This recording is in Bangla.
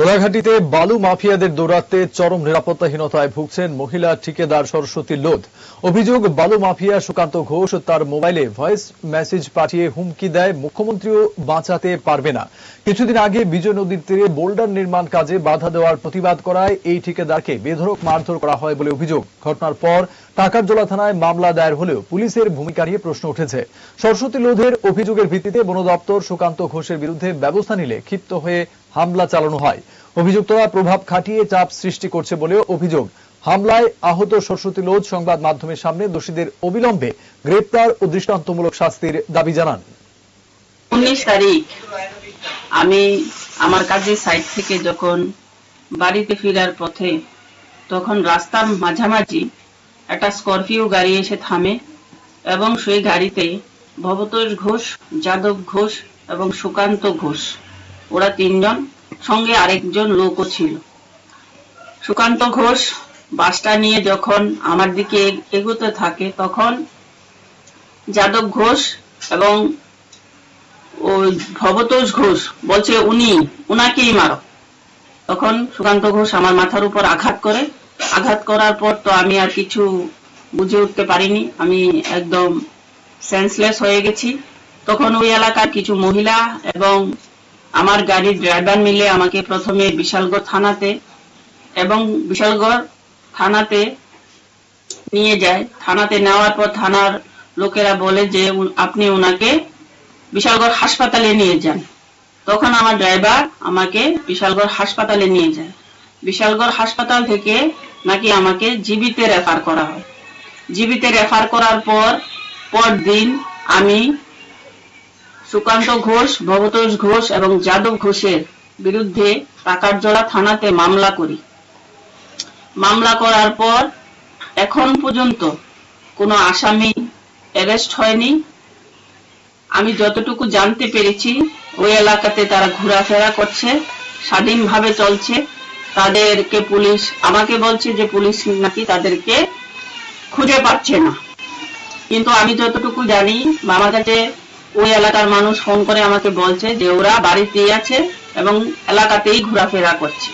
গোলাঘাটিতে বালু মাফিয়াদের দৌরাত্মে চরম নিরাপত্তাহীনতায় ভুগছেন মহিলা ঠিকাদার সরস্বতী লোধ। অভিযোগ, বালু মাফিয়া সুকান্ত ঘোষ তার মোবাইলে ভয়েস মেসেজ পাঠিয়ে হুমকি দেয়, মুখ্যমন্ত্রীও বাঁচাতে পারবে না। কিছুদিন আগে বিজয় নদীর তীরে বোল্ডার নির্মাণ কাজে বাধা দেওয়ার প্রতিবাদ করায় এই ঠিকাদারকে বেধড়ক মারধর করা হয় বলে অভিযোগ। ঘটনার পর টাকারজোলা থানায় মামলা দায়ের হলেও পুলিশের ভূমিকা নিয়ে প্রশ্ন উঠেছে। সরস্বতী লোধের অভিযোগের ভিত্তিতে বন দপ্তর সুকান্ত ঘোষের বিরুদ্ধে ব্যবস্থা নিলে ক্ষিপ্ত হয়ে হামলা চালানো হয়। অভিযুক্তরা প্রভাব খাটিয়ে চাপ সৃষ্টি করছে বলেও অভিযোগ। হামলায় আহত সরস্বতী লোধ সংবাদ মাধ্যমের সামনে দোষীদের অবিলম্বে গ্রেপ্তার ও দৃষ্টান্তমূলক শাস্তির দাবি জানান। উনিশ তারিখ আমি আমার কাজের সাইড থেকে যখন বাড়িতে ফেরার পথে তখন রাস্তার মাঝামাঝি একটা স্করপিও গাড়ি এসে থামে এবং সেই গাড়িতে ভবতোষ ঘোষ, যাদব ঘোষ এবং সুকান্ত ঘোষ ওরা তিনজন, সঙ্গে আরেকজন লোকও ছিল। সুকান্ত ঘোষ বাসটা নিয়ে যখন আমার দিকে এগোতে থাকে, তখন যাদব ঘোষ এবং ওই ভবতোষ ঘোষ বলছে, উনি, উনাকেই মারো। তখন সুকান্ত ঘোষ আমার মাথার উপর আঘাত করে। আঘাত করার পর তো আমি আর কিছু বুঝে উঠতে পারিনি। আমি একদম সেন্সলেস হয়ে গেছি। তখন ওই এলাকার কিছু মহিলা এবং আমার গাড়ির ড্রাইভার মিলে আমাকে প্রথমে বিশালগড় থানাতে এবং বিশালগড় থানাতে নিয়ে যায়। থানাতে নেওয়ার পর থানার লোকেরা বলে যে আপনি ওনাকে বিশালগড় হাসপাতালে নিয়ে যান। তখন আমার ড্রাইভার আমাকে বিশালগড় হাসপাতালে নিয়ে যায়। বিশালগড় হাসপাতাল থেকে নাকি আমাকে জীবিতে রেফার করা হয়। জীবিতে রেফার করার পর, পরদিন আমি সুকান্ত ঘোষ, ভবতোষ ঘোষ এবং যাদব ঘোষের বিরুদ্ধে টাকারজোড়া থানাতে মামলা করি। মামলা করার পর এখন পর্যন্ত কোনো আসামি অ্যারেস্ট হয়নি। আমি যতটুকু জানতে পেরেছি, ওই এলাকাতে তারা ঘোরাফেরা করছে, স্বাধীনভাবে চলছে। তাদেরকে পুলিশ, আমাকে বলছে যে পুলিশ নাকি তাদেরকে খুঁজে পাচ্ছে না। কিন্তু আমি যতটুকু জানি বা আমার কাছে ওই এলাকার মানুষ ফোন করে আমাকে বলছে যে ওরা বাড়িতেই আছে এবং এলাকাতেই ঘোরাফেরা করছে।